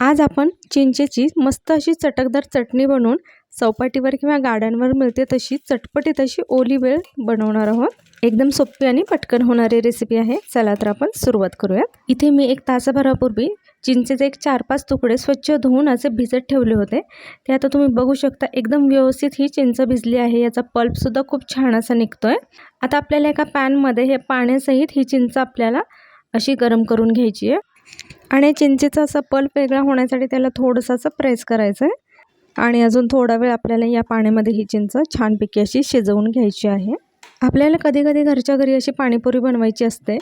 आज आपण चिंचेची मस्त अशी चटकदार चटणी बनवून चौपाटीवर किंवा गाड्यांवर मिळते तशी चटपटीत अशी ओली वेळ बनवणार आहोत. एकदम सोपी आणि पटकन होणारी रेसिपी आहे. चला तर आपण सुरुवात करूयात. इथे मी एक तासाभरापूर्वी चिंचेचे एक चार पाच तुकडे स्वच्छ धुवून असे भिजत ठेवले होते. ते आता तुम्ही बघू शकता एकदम व्यवस्थित ही चिंच भिजली आहे. याचा पल्पसुद्धा खूप छान असा निघतोय. आता आपल्याला एका पॅनमध्ये हे पाण्यासहित ही चिंच आपल्याला अशी गरम करून घ्यायची आहे. आणि चिंचेचा असा पल्प वेगळा होण्यासाठी त्याला थोडंसं असं प्रेस करायचं आहे आणि अजून थोडा वेळ आपल्याला या पाण्यामध्ये ही चिंच छानपैकी अशी शिजवून घ्यायची आहे. आपल्याला कधी कधी घरच्या घरी अशी पाणीपुरी बनवायची असते.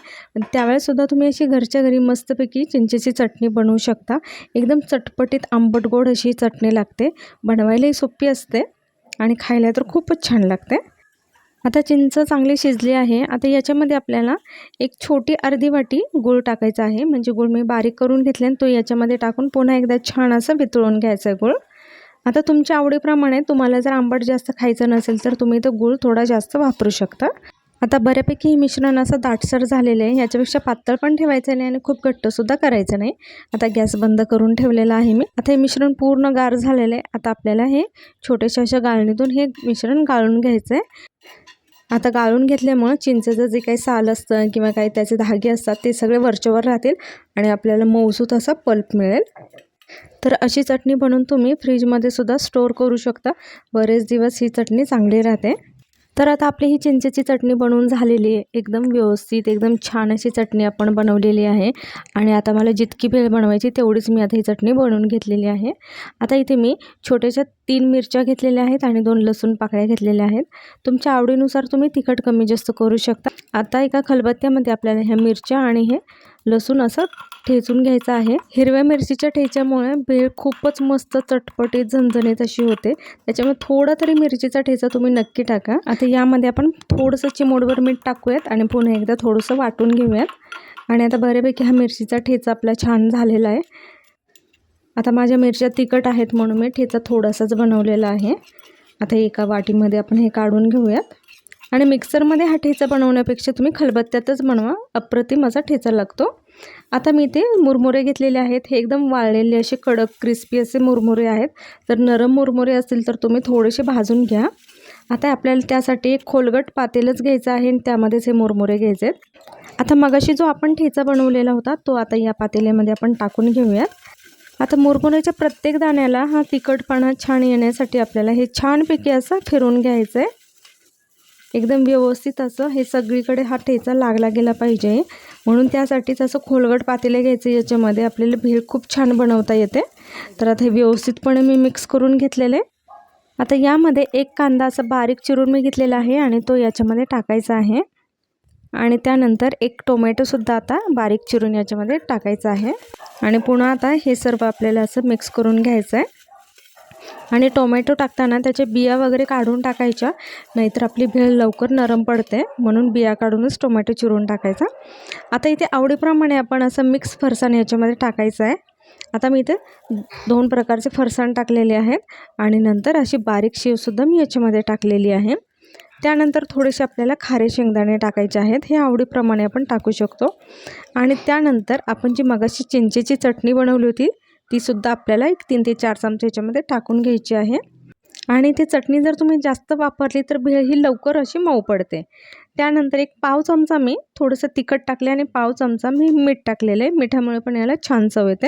त्यावेळेसुद्धा तुम्ही अशी घरच्या घरी मस्तपैकी चिंचेची चटणी बनवू शकता. एकदम चटपटीत आंबट गोड अशी चटणी लागते. बनवायलाही सोपी असते आणि खायला तर खूपच छान लागते. आता चिंच चांगली शिजली आहे. आता याच्यामध्ये आपल्याला एक छोटी अर्धी वाटी गूळ टाकायचा आहे. म्हणजे गूळ मी बारीक करून घेतले आणि तो याच्यामध्ये टाकून पुन्हा एकदा छान असं वितळून घ्यायचं आहे गूळ. आता तुमच्या आवडीप्रमाणे तुम्हाला जर आंबट जास्त खायचं नसेल तर तुम्ही तो गूळ थोडा जास्त वापरू शकता. आता बऱ्यापैकी हे मिश्रण असं दाटसर झालेलं आहे. याच्यापेक्षा पातळ पण ठेवायचं नाही आणि खूप घट्टसुद्धा करायचं नाही. आता गॅस बंद करून ठेवलेला आहे मी. आता हे मिश्रण पूर्ण गार झालेलं आहे. आता आपल्याला हे छोट्याशा अशा गाळणीतून हे मिश्रण गाळून घ्यायचं आहे. आता गाळून घेतल्यामुळं चिंचेचं जे काही साल असतं किंवा काही त्याचे धागे असतात ते सगळे वरच्यावर राहतील आणि आपल्याला मऊसूत असा पल्प मिळेल. तर अशी चटणी बनवून तुम्ही फ्रीजमध्ये सुद्धा स्टोअर करू शकता. बरेच दिवस ही चटणी चांगली राहते. तर आता आपली ही चिंचेची चटणी बनवून झालेली आहे. एकदम व्यवस्थित एकदम छान अशी चटणी आपण बनवलेली आहे. आणि आता मला जितकी भेळ बनवायची तेवढीच मी आता ही चटणी बनवून घेतलेली आहे. आता इथे मी छोट्याशा तीन मिरच्या घेतलेल्या आहेत आणि दोन लसूण पाकळ्या घेतलेल्या आहेत. तुमच्या आवडीनुसार तुम्ही तिखट कमी जास्त करू शकता. आता एका खलबत्त्यामध्ये आपल्याला ह्या मिरच्या आणि हे लसूण असं ठेचून घ्यायचं आहे. हिरव्या मिरचीच्या ठेच्यामुळे भेळ खूपच मस्त चटपटीत झणझणीत अशी होते. त्याच्यामुळे थोडा तरी मिरचीचा ठेचा तुम्ही नक्की टाका. आता यामध्ये आपण थोडंसं चिमोडवर मीठ टाकूयात आणि पुन्हा एकदा थोडंसं वाटून घेऊयात. आणि आता बऱ्यापैकी हा मिरचीचा ठेचा आपला छान झालेला आहे. आता माझ्या मिरच्या तिखट आहेत म्हणून मी ठेचा थोडासाच बनवलेला आहे. आता एका वाटीमध्ये आपण हे काढून घेऊयात. आणि मिक्सरमध्ये हा ठेचा बनवण्यापेक्षा तुम्ही खलबत्त्यातच बनवा. अप्रतिम असा ठेचा लागतो. आता मी ते मुरमुरे घेतलेले आहेत. हे एकदम वाळलेले असे कडक क्रिस्पी असे मुरमुरे आहेत. तर नरम मुरमुरे असतील तर तुम्ही थोडेसे भाजून घ्या. आता आपल्याला त्यासाठी एक खोलगट पातेलच घ्यायचं आहे आणि त्यामध्येच हे मुरमुरे घ्यायचे आहेत. आता मगाशी जो आपण ठेचा बनवलेला होता तो आता या पातेल्यामध्ये आपण टाकून घेऊयात. आता मुरमुऱ्याच्या प्रत्येक दाण्याला हा तिखटपणा छान येण्यासाठी आपल्याला हे छानपैकी असं फिरून घ्यायचं आहे एकदम व्यवस्थित असं हे सगळीकडे हा ठेचा लागला गेला पाहिजे. म्हणून त्यासाठीच असं खोलगट पातेले घ्यायचं याच्यामध्ये आपल्याला भेळ खूप छान बनवता येते. तर आता हे व्यवस्थितपणे मी मिक्स करून घेतलेले. आता यामध्ये एक कांदा असा बारीक चिरून मी घेतलेला आहे आणि तो याच्यामध्ये टाकायचा आहे. आणि त्यानंतर एक टोमॅटोसुद्धा आता बारीक चिरून याच्यामध्ये टाकायचा आहे. आणि पुन्हा आता हे सर्व आपल्याला असं मिक्स करून घ्यायचं आहे आणि टोमॅटो टाकताना त्याच्या बिया वगैरे काढून टाकायच्या. नाहीतर आपली भेळ लवकर नरम पडते. म्हणून बिया काढूनच टोमॅटो चिरून टाकायचा. आता इथे आवडीप्रमाणे आपण असं मिक्स फरसाण याच्यामध्ये टाकायचं आहे. आता मी इथे दोन प्रकारचे फरसाण टाकलेले आहेत. आणि नंतर अशी बारीक शेवसुद्धा मी याच्यामध्ये टाकलेली आहे. त्यानंतर थोडेसे आपल्याला खारे शेंगदाणे टाकायचे आहेत. हे आवडीप्रमाणे आपण टाकू शकतो. आणि त्यानंतर आपण जी मगाशी चिंचेची चटणी बनवली होती तीसुद्धा आपल्याला एक तीन ते चार चमचे याच्यामध्ये टाकून घ्यायची आहे. आणि ती चटणी जर तुम्ही जास्त वापरली तर भेळ ही लवकर अशी मऊ पडते. त्यानंतर एक पाव चमचा मी थोडंसं तिखट टाकले आणि पाव चमचा मी मीठ टाकलेलं आहे. मिठामुळे पण याला छान चव येते.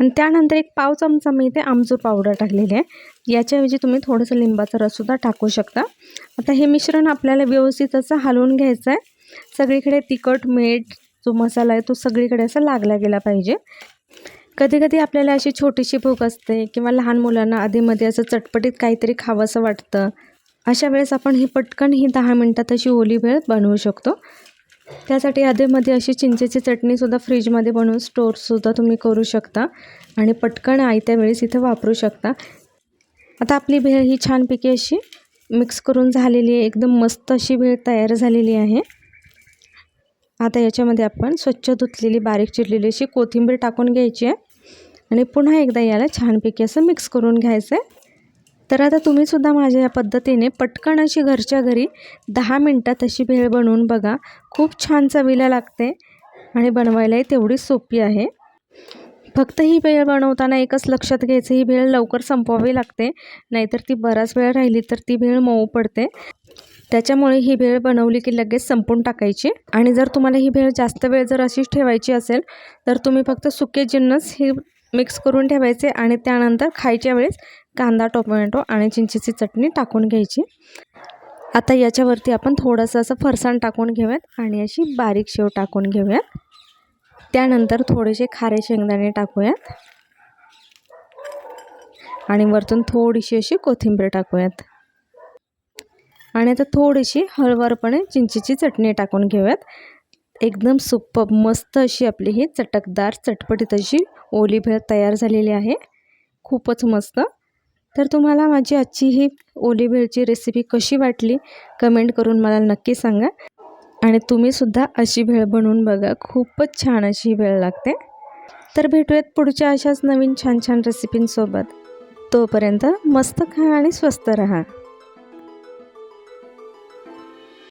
आणि त्यानंतर एक पाव चमचा मी इथे आमचूर पावडर टाकलेली आहे. याच्याऐवजी तुम्ही थोडंसं लिंबाचा रससुद्धा टाकू शकता. आता हे मिश्रण आपल्याला व्यवस्थित असं हलवून घ्यायचं आहे. सगळीकडे तिखट मीठ जो मसाला आहे तो सगळीकडे असा लागला गेला पाहिजे. कधी कधी आपल्याला अशी छोटीशी भूक असते किंवा लहान मुलांना आधीमध्ये असं चटपटीत काहीतरी खावंसं वाटतं. अशा वेळेस आपण ही पटकन ही दहा मिनटात अशी ओली वेळ बनवू शकतो. त्यासाठी आधीमध्ये अशी चिंचेची चटणीसुद्धा फ्रीजमध्ये बनवून स्टोअरसुद्धा तुम्ही करू शकता आणि पटकन आयत्या वेळेस इथं वापरू शकता. आता आपली भेळ ही छानपैकी अशी मिक्स करून झालेली आहे. एकदम मस्त अशी भेळ तयार झालेली आहे. आता याच्यामध्ये आपण स्वच्छ धुतलेली बारीक चिरलेली अशी कोथिंबीर टाकून घ्यायची आहे. आणि पुन्हा एकदा याला छानपैकी असं मिक्स करून घ्यायचं आहे. तर आता तुम्हीसुद्धा माझ्या या पद्धतीने पटकन अशी घरच्या घरी दहा मिनटात अशी भेळ बनवून बघा. खूप छान चवीला लागते आणि बनवायलाही तेवढीच सोपी आहे. फक्त ही भेळ बनवताना एकच लक्षात घ्यायचं ही भेळ लवकर संपवावी लागते. नाहीतर ती बराच वेळ राहिली तर ती भेळ मऊ पडते. त्याच्यामुळे ही भेळ बनवली की लगेच संपून टाकायची. आणि जर तुम्हाला ही भेळ जास्त वेळ जर अशीच ठेवायची असेल तर तुम्ही फक्त सुके जिन्नस ही मिक्स करून ठेवायचे आणि त्यानंतर खायच्या वेळेस कांदा टोमॅटो आणि चिंचेची चटणी टाकून घ्यायची. आता याच्यावरती आपण थोडंसं असं फरसाण टाकून घेऊयात आणि अशी बारीक शेव टाकून घेऊयात. त्यानंतर थोडेसे खारे शेंगदाणे टाकूयात. आणि वरतून थोडीशी अशी कोथिंबीर टाकूयात. आणि आता थोडीशी हळवारपणे चिंचेची चटणी टाकून घेऊयात. एकदम सुप्प मस्त अशी आपली ही चटकदार चटपटीत अशी ओली भेळ तयार झालेली आहे. खूपच मस्त. तर तुम्हाला माझी आजची ही ओली भेळची रेसिपी कशी वाटली कमेंट करून मला नक्की सांगा. आणि तुम्हीसुद्धा अशी भेळ बनवून बघा खूपच छान अशी भेळ लागते. तर भेटूयात पुढच्या अशाच नवीन छान छान रेसिपींसोबत तोपर्यंत मस्त खा आणि स्वस्त रहा.